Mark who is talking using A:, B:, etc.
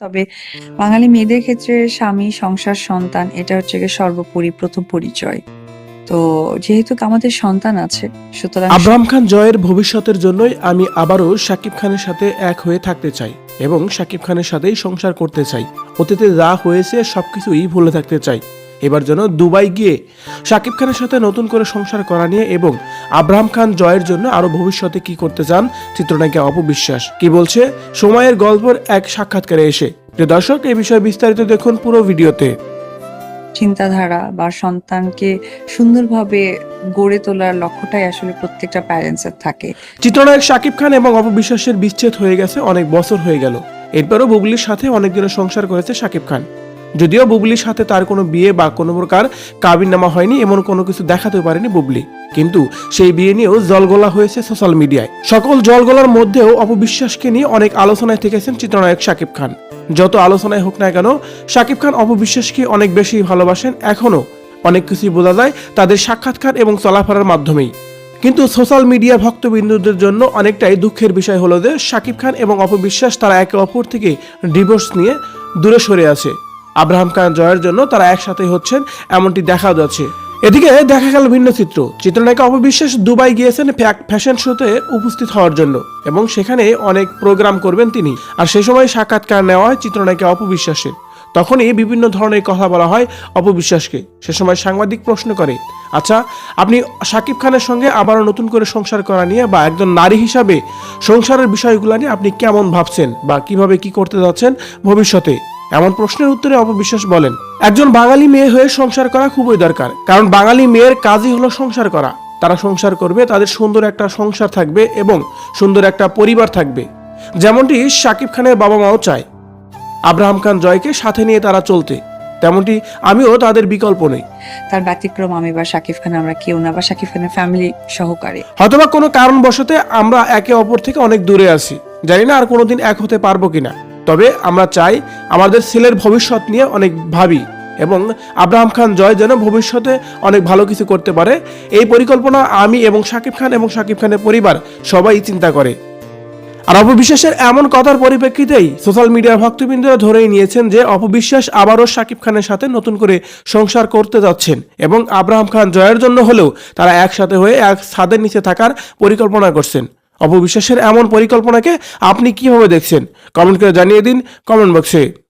A: তবে বাঙালি মেয়েদের ক্ষেত্রে স্বামী, সংসার, সন্তান, এটা হচ্ছে গিয়ে সর্বোপরি প্রথম পরিচয়। তো যেহেতু আমাদের সন্তান আছে, সুতরাং
B: আব্রাহাম খান জয়ের ভবিষ্যতের জন্যই আমি আবারও শাকিব খানের সাথে এক হয়ে থাকতে চাই এবং শাকিব খানের সাথেই সংসার করতে চাই। অতীতে যা হয়েছে সবকিছুই ভুলে থাকতে চাই। এবার যেন দুবাই গিয়ে শাকিব খানের সাথে নতুন করে সংসার করা নিয়ে এবং আব্রাহাম খান জয়ের জন্য আরও ভবিষ্যতে কি করতে চান চিত্রনায়িকা অপবিশ্বাস কি বলছে? সময়ের গল্পের এক সাক্ষাৎকারে এসে। প্রিয় দর্শক এই বিষয়ে বিস্তারিত দেখুন পুরো ভিডিওতে।
A: চিন্তাধারা বা সন্তানকে সুন্দরভাবে গড়ে তোলার লক্ষ্যটাই আসলে প্রত্যেকটা প্যারেন্টসের থাকে।
B: চিত্রনায়ক শাকিব খান এবং অপবিশ্বাসের বিচ্ছেদ হয়ে গেছে অনেক বছর হয়ে গেল। এরপরও বুবলির সাথে অনেক দিনের সংসার করেছে শাকিব খান। যদিও বুবলির সাথে তার কোনো বিয়ে বা কোনো প্রকার কাবিননামা হয়নি, এমন কোনো কিছু দেখাতে পারেনি বুবলি। কিন্তু সেই বিয়ে নিয়েও জলগোলা হয়েছে সোশ্যাল মিডিয়ায়। সকল জলগোলার মধ্যেও অপবিশ্বাসকে নিয়ে অনেক আলোচনায় থেকেছেন চিত্রনায়ক শাকিব খান। যত আলোচনায় হোক না কেন, শাকিব খান অপবিশ্বাসকে অনেক বেশি ভালোবাসেন এখনও। অনেক কিছুই বোঝা যায় তাদের সাক্ষাৎকার এবং চলাফেরার মাধ্যমেই। কিন্তু সোশ্যাল মিডিয়া ভক্তবিন্দুদের জন্য অনেকটাই দুঃখের বিষয় হলো যে শাকিব খান এবং অপবিশ্বাস তারা একে অপর থেকে ডিভোর্স নিয়ে দূরে সরে আছে। আব্রাহাম খান জয়ের জন্য তারা একসাথে হচ্ছেন, এমনটি দেখা যাচ্ছে। এদিকে দেখা গেল ভিন্ন চিত্র। চিত্রনায়িকা অপবিশ্বাস দুবাই গিয়েছেন ফ্যা- ফ্যাশন শোতে উপস্থিত হওয়ার জন্য এবং সেখানে অনেক প্রোগ্রাম করবেন তিনি। আর সে সময় সাক্ষাৎকার নেওয়া হয় চিত্রনায়িকা অপবিশ্বাসের। তখনই বিভিন্ন ধরনের কথা বলা হয় অপবিশ্বাসকে। সে সময় সাংবাদিক প্রশ্ন করে আচ্ছা আপনি শাকিব খানের সঙ্গে আবারও নতুন করে সংসার করা নিয়ে বা একজন নারী হিসাবে সংসারের বিষয়গুলো নিয়ে আপনি কেমন ভাবছেন বা কীভাবে কি করতে যাচ্ছেন ভবিষ্যতে? এমন প্রশ্নের উত্তরে অপবিশ্বাস বলেন একজন বাঙালি মেয়ে হয়ে সংসার করা খুবই দরকার কারণ বাঙালি মেয়ের কাজই হলো সংসার করা। তারা সংসার করবে তাদের সুন্দর একটা সংসার থাকবে এবং সুন্দর একটা পরিবার থাকবে। যেমনটি শাকিব খানের বাবা মাও চায় আব্রাহাম খান জয়কে সাথে নিয়ে তারা চলতে। তেমনটি আমিও তাদের বিকল্প নেই।
A: তার ব্যতিক্রম আমি বা শাকিব খান আমরা কেউ না বা শাকিব খানের ফ্যামিলি সহকারে।
B: হয়তোবা কোনো কারণবশতে আমরা একে অপর থেকে অনেক দূরে আছি জানি না আর কোনোদিন এক হতে পারব কিনা। তবে আমরা চাই আমাদের ছেলের ভবিষ্যৎ নিয়ে অনেক ভাবি এবং আব্রাহাম খান জয় যেন ভবিষ্যতে অনেক ভালো কিছু করতে পারে। এই পরিকল্পনা আমি এবং শাকিব খান এবং শাকিব খানের পরিবার সবাই চিন্তা করে। আর অপবিশ্বাসের এমন কথার পরিপ্রেক্ষিতেই সোশ্যাল মিডিয়ার ভক্তবৃন্দরা ধরেই নিয়েছেন যে অপবিশ্বাস আবারও শাকিব খানের সাথে নতুন করে সংসার করতে যাচ্ছেন এবং আব্রাহাম খান জয়ের জন্য হলেও তারা একসাথে হয়ে এক ছাদের নিচে থাকার পরিকল্পনা করছেন। অপবিশ্বাসের এমন পরিকল্পনাকে আপনি কীভাবে দেখছেন? কমেন্ট করে জানিয়ে দিন কমেন্ট বক্সে।